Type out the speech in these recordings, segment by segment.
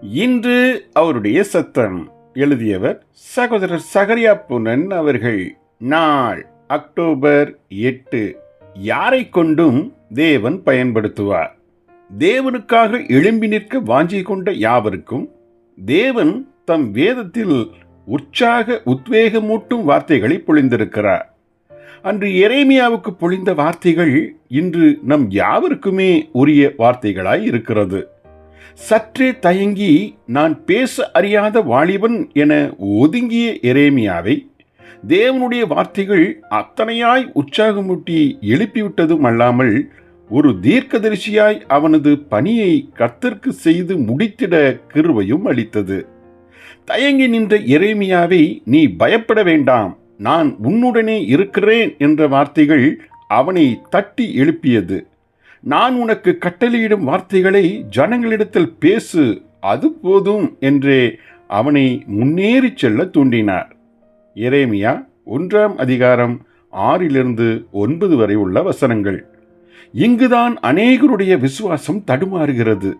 இன்று அவருடைய சத்தம் எழுதியவர் சகோதரர் சகரியா புனன் அவர்கள். நாள் அக்டோபர் எட்டு. யாரை கொண்டும் தேவன் பயன்படுத்துவார்? தேவனுக்காக எழும்பி நிற்க வாஞ்சி கொண்ட யாவருக்கும்? தேவன் தம் வேதத்தில் உற்சாக உத்வேகமூட்டும் வார்த்தைகளை பொழிந்திருக்கிறார். அன்று எரேமியாவுக்கு பொழிந்த வார்த்தைகள் இன்று நம் யாவருக்குமே உரிய வார்த்தைகளாய் இருக்கிறது. சற்றே தயங்கி நான் பேச அறியாத வாலிபன் என ஒதுங்கிய எரேமியாவை தேவனுடைய வார்த்தைகள் அத்தனையாய் உற்சாகமூட்டி எழுப்பிவிட்டதும் அல்லாமல் ஒரு தீர்க்கதரிசியாய் அவனது பணியை கத்திற்கு செய்து முடித்திட கிருவையும் அளித்தது. தயங்கி நின்ற எரேமியாவை நீ பயப்பட வேண்டாம். நான் உன்னுடனே இருக்கிறேன் என்ற வார்த்தைகள் அவனை தட்டி எழுப்பியது. நான் உனக்கு கட்டளையிடும் வார்த்தைகளை ஜனங்களிடத்தில் பேசு அது போதும் என்றே அவனை முன்னேறிச் செல்ல தூண்டினார். எரேமியா ஒன்றாம் அதிகாரம் ஆறிலிருந்து ஒன்பது வரை உள்ள வசனங்கள். இங்குதான் அநேகருடைய விசுவாசம் தடுமாறுகிறது.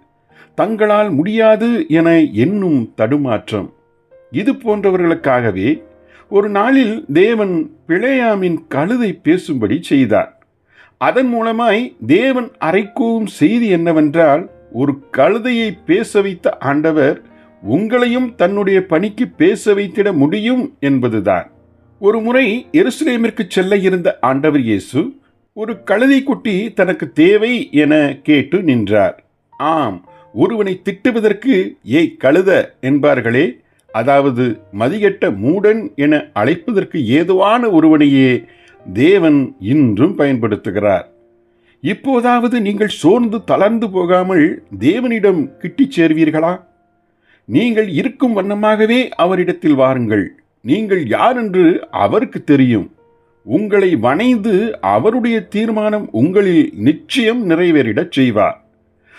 தங்களால் முடியாது என எண்ணும் தடுமாற்றம். இது போன்றவர்களுக்காகவே ஒரு நாளில் தேவன் பிழையாமின் கழுதை பேசும்படி செய்தார். அதன் மூலமாய் தேவன் அரைக்கூவும் செய்தி என்னவென்றால் ஒரு கழுதையை பேச வைத்த ஆண்டவர் உங்களையும் தன்னுடைய பணிக்கு பேச வைத்திட முடியும் என்பதுதான். ஒரு முறை எருசலேமிற்கு செல்ல இருந்த ஆண்டவர் இயேசு ஒரு கழுதை குட்டி தனக்கு தேவை என கேட்டு நின்றார். ஆம் ஒருவனை திட்டுவதற்கு ஏய் கழுத என்பார்களே அதாவது மதிகெட்ட மூடன் என அழைப்பதற்கு ஏதுவான ஒருவனையே தேவன் இன்றும் பயன்படுத்துகிறார். இப்போதாவது நீங்கள் சோர்ந்து தளர்ந்து போகாமல் தேவனிடம் கிட்டிச் சேர்வீர்களா? நீங்கள் இருக்கும் வண்ணமாகவே அவரிடத்தில் வாருங்கள். நீங்கள் யார் என்று அவருக்கு தெரியும். உங்களை வணைந்து அவருடைய தீர்மானம் உங்களில் நிச்சயம் நிறைவேறிடச் செய்வார்.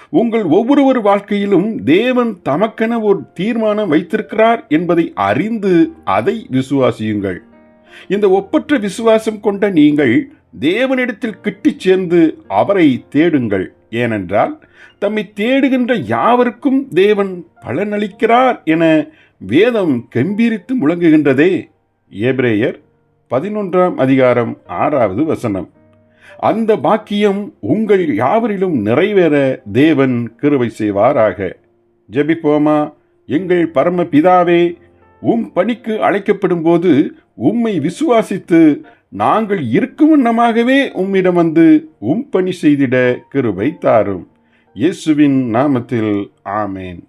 உங்கள் ஒவ்வொருவர் வாழ்க்கையிலும் தேவன் தமக்கென ஒரு தீர்மானம் வைத்திருக்கிறார் என்பதை அறிந்து அதை விசுவாசியுங்கள். இந்த ஒப்பற்ற விசுவாசம் கொண்ட நீங்கள் தேவனிடத்தில் கிட்டிச் சேர்ந்து அவரை தேடுங்கள். ஏனென்றால் தம்மை தேடுகின்ற யாவருக்கும் தேவன் பலனளிக்கிறார் என வேதம் கம்பீரித்து முழங்குகின்றதே. ஏப்ரேயர் பதினொன்றாம் அதிகாரம் ஆறாவது வசனம். அந்த பாக்கியம் உங்கள் யாவரிலும் நிறைவேற தேவன் கிருவை செய்வாராக. ஜெபிப்போமா? எங்கள் பரம பிதாவே உம் பணிக்கு அழைக்கப்படும் போது உம்மை விசுவாசித்து நாங்கள் இருக்கும் வண்ணமாகவே உம்மிடம் வந்து உம் பணி செய்திட கிருபை தாரும். இயேசுவின் நாமத்தில் ஆமேன்.